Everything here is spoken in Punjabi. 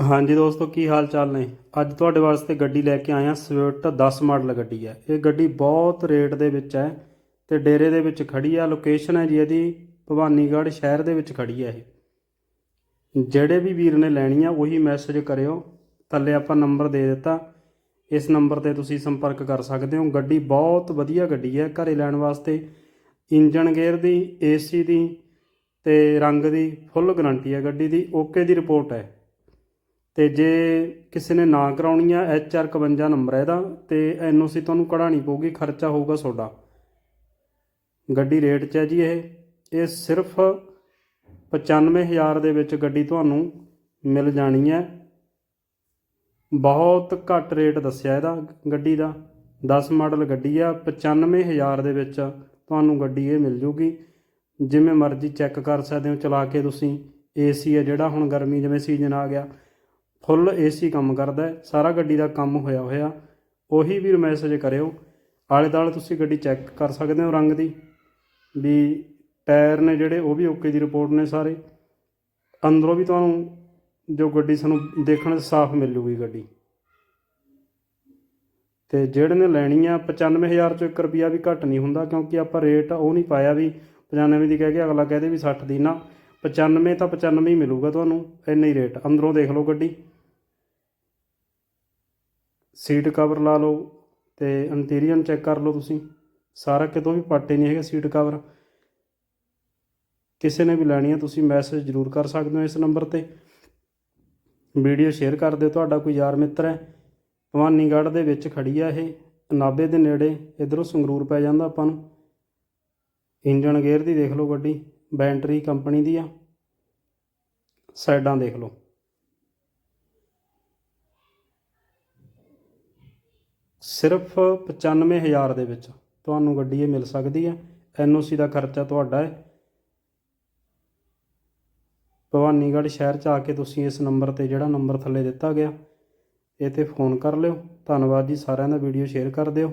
ਹਾਂਜੀ ਦੋਸਤੋ, ਕੀ ਹਾਲ ਚਾਲ ਨੇ? ਅੱਜ ਤੁਹਾਡੇ ਵਾਸਤੇ ਗੱਡੀ ਲੈ ਕੇ ਆਇਆ, ਸਵਿਫਟ 10 ਮਾਡਲ ਗੱਡੀ ਹੈ। ਇਹ ਗੱਡੀ ਬਹੁਤ ਰੇਟ ਦੇ ਵਿੱਚ ਹੈ ਤੇ ਡੇਰੇ ਦੇ ਵਿੱਚ ਖੜੀ ਆ, ਲੋਕੇਸ਼ਨ ਹੈ ਜੀ ਇਹਦੀ ਭਵਾਨੀਗੜ੍ਹ ਸ਼ਹਿਰ ਦੇ ਵਿੱਚ ਖੜੀ ਹੈ ਇਹ। ਜਿਹੜੇ ਵੀ ਵੀਰ ਨੇ ਲੈਣੀ ਆ, ਉਹੀ ਮੈਸੇਜ ਕਰਿਓ। ਥੱਲੇ ਆਪਾਂ ਨੰਬਰ ਦੇ ਦਿੱਤਾ। ਇਸ ਨੰਬਰ ਤੇ ਤੁਸੀਂ ਸੰਪਰਕ ਕਰ ਸਕਦੇ ਹੋ। ਗੱਡੀ ਬਹੁਤ ਵਧੀਆ ਗੱਡੀ ਹੈ। ਘਰੇ ਲੈਣ ਵਾਸਤੇ ਇੰਜਨ ਗੇਅਰ ਦੀ ਏਸੀ ਦੀ ਤੇ ਰੰਗ ਦੀ ਫੁੱਲ ਗਾਰੰਟੀ ਹੈ ਗੱਡੀ ਦੀ। ਓਕੇ ਦੀ ਰਿਪੋਰਟ ਹੈ। ਤੇ ਜੇ ਕਿਸੇ ਨੇ ਨਾ ਕਰਾਉਣੀ ਆ ਐਚ ਆਰ 51 ਨੰਬਰ ਹੈ ਇਹਦਾ, ਤੇ ਐਨਓਸੀ ਤੁਹਾਨੂੰ ਕਢਾਣੀ ਪਊਗੀ, ਖਰਚਾ ਹੋਊਗਾ ਤੁਹਾਡਾ। ਗੱਡੀ ਰੇਟ 'ਚ ਹੈ ਜੀ ਇਹ। ਇਹ ਸਿਰਫ 95000 ਦੇ ਵਿੱਚ ਗੱਡੀ ਤੁਹਾਨੂੰ ਮਿਲ ਜਾਣੀ ਹੈ। ਬਹੁਤ ਘੱਟ ਰੇਟ ਦੱਸਿਆ ਇਹਦਾ ਗੱਡੀ ਦਾ। 10 ਮਾਡਲ ਗੱਡੀ ਆ 95000 ਦੇ ਵਿੱਚ ਤੁਹਾਨੂੰ ਗੱਡੀ ਇਹ ਮਿਲ ਜੂਗੀ। ਜਿਵੇਂ ਮਰਜ਼ੀ ਚੈੱਕ ਕਰ ਸਕਦੇ ਹੋ, ਚਲਾ ਕੇ ਤੁਸੀਂ। ਏਸੀ ਹੈ ਜਿਹੜਾ ਹੁਣ ਗਰਮੀ, ਜਿਵੇਂ ਸੀਜ਼ਨ ਆ ਗਿਆ। ਫੁੱਲ ਏਸੀ ਕੰਮ ਕਰਦਾ ਹੈ, ਸਾਰਾ ਗੱਡੀ ਦਾ ਕੰਮ ਹੋਇਆ ਹੋਇਆ। ਉਹੀ ਵੀ ਮੈਸੇਜ ਕਰਿਓ। ਆਲੇ ਦਾਲੇ ਤੁਸੀਂ ਗੱਡੀ ਚੈੱਕ ਕਰ ਸਕਦੇ ਹੋ ਰੰਗ ਦੀ। ਵੀ ਟਾਇਰ ਨੇ ਜਿਹੜੇ, ਉਹ ਵੀ ਓਕੇ ਦੀ ਰਿਪੋਰਟ ਨੇ ਸਾਰੇ। ਅੰਦਰੋਂ ਵੀ ਤੁਹਾਨੂੰ ਜੋ ਗੱਡੀ ਸਾਨੂੰ ਦੇਖਣ 'ਚ ਸਾਫ਼ ਮਿਲ ਜੂਗੀ ਗੱਡੀ। ਤੇ ਜਿਹੜੇ ਨੇ ਲੈਣੀ ਆ 95000 ਚੋਂ 1 ਰੁਪਿਆ ਵੀ ਘੱਟ ਨਹੀਂ ਹੁੰਦਾ, ਕਿਉਂਕਿ ਆਪਾਂ ਰੇਟ ਉਹ ਨਹੀਂ ਪਾਇਆ ਵੀ 95 ਦੀ ਕਹਿ ਕੇ ਅਗਲਾ ਕਹਦੇ ਵੀ 60 ਦੀ ਨਾ। 95 ਤਾਂ 95 ਹੀ ਮਿਲੂਗਾ ਤੁਹਾਨੂੰ, ਇੰਨਾ ਹੀ ਰੇਟ ਅੰਦਰੋਂ ਦੇਖ ਲਓ ਗੱਡੀ। ਸੀਟ ਕਵਰ ਲਾ ਲਓ ਤੇ ਇੰਟੀਰੀਅਰ ਚੈੱਕ ਕਰ ਲਓ ਤੁਸੀਂ। ਸਾਰਾ ਕਿਤੋਂ ਵੀ ਪਾਟੇ ਨਹੀਂ ਹੈਗੇ ਸੀਟ ਕਵਰ ਕਿਸੇ ਨੇ ਵੀ ਲੈਣੀ ਹੈ, ਤੁਸੀਂ ਮੈਸੇਜ ਜ਼ਰੂਰ ਕਰ ਸਕਦੇ ਹੋ ਇਸ ਨੰਬਰ ਤੇ। ਵੀਡੀਓ ਸ਼ੇਅਰ ਕਰ ਦਿਓ, ਤੁਹਾਡਾ ਕੋਈ ਯਾਰ ਮਿੱਤਰ ਹੈ। ਭਵਾਨੀਗੜ੍ਹ ਦੇ ਵਿੱਚ ਖੜੀ ਆ ਇਹ। ਨਾਭੇ ਦੇ ਨੇੜੇ ਇਧਰੋਂ ਸੰਗਰੂਰ ਪੈ ਜਾਂਦਾ ਆਪਾਂ ਨੂੰ। ਇੰਜਨ ਗੇਅਰ ਦੀ ਦੇਖ ਲਓ ਗੱਡੀ ਬੈਟਰੀ ਕੰਪਨੀ ਦੀ ਆ। ਸਾਈਡਾਂ ਦੇਖ ਲਓ। ਸਿਰਫ 95000 ਦੇ ਵਿੱਚ ਤੁਹਾਨੂੰ ਗੱਡੀ ਇਹ ਮਿਲ ਸਕਦੀ ਹੈ। ਐਨਓਸੀ ਦਾ ਖਰਚਾ ਤੁਹਾਡਾ ਹੈ। ਭਵਾਨੀਗੜ੍ਹ ਸ਼ਹਿਰ ਚ ਆ ਕੇ ਤੁਸੀਂ ਇਸ ਨੰਬਰ ਤੇ ਜਿਹੜਾ ਨੰਬਰ ਥੱਲੇ ਦਿੱਤਾ ਗਿਆ, ਇਹ ਤੇ ਫੋਨ ਕਰ ਲਿਓ। ਧੰਨਵਾਦ ਜੀ ਸਾਰਿਆਂ ਦਾ ਵੀਡੀਓ ਸ਼ੇਅਰ ਕਰ ਦਿਓ।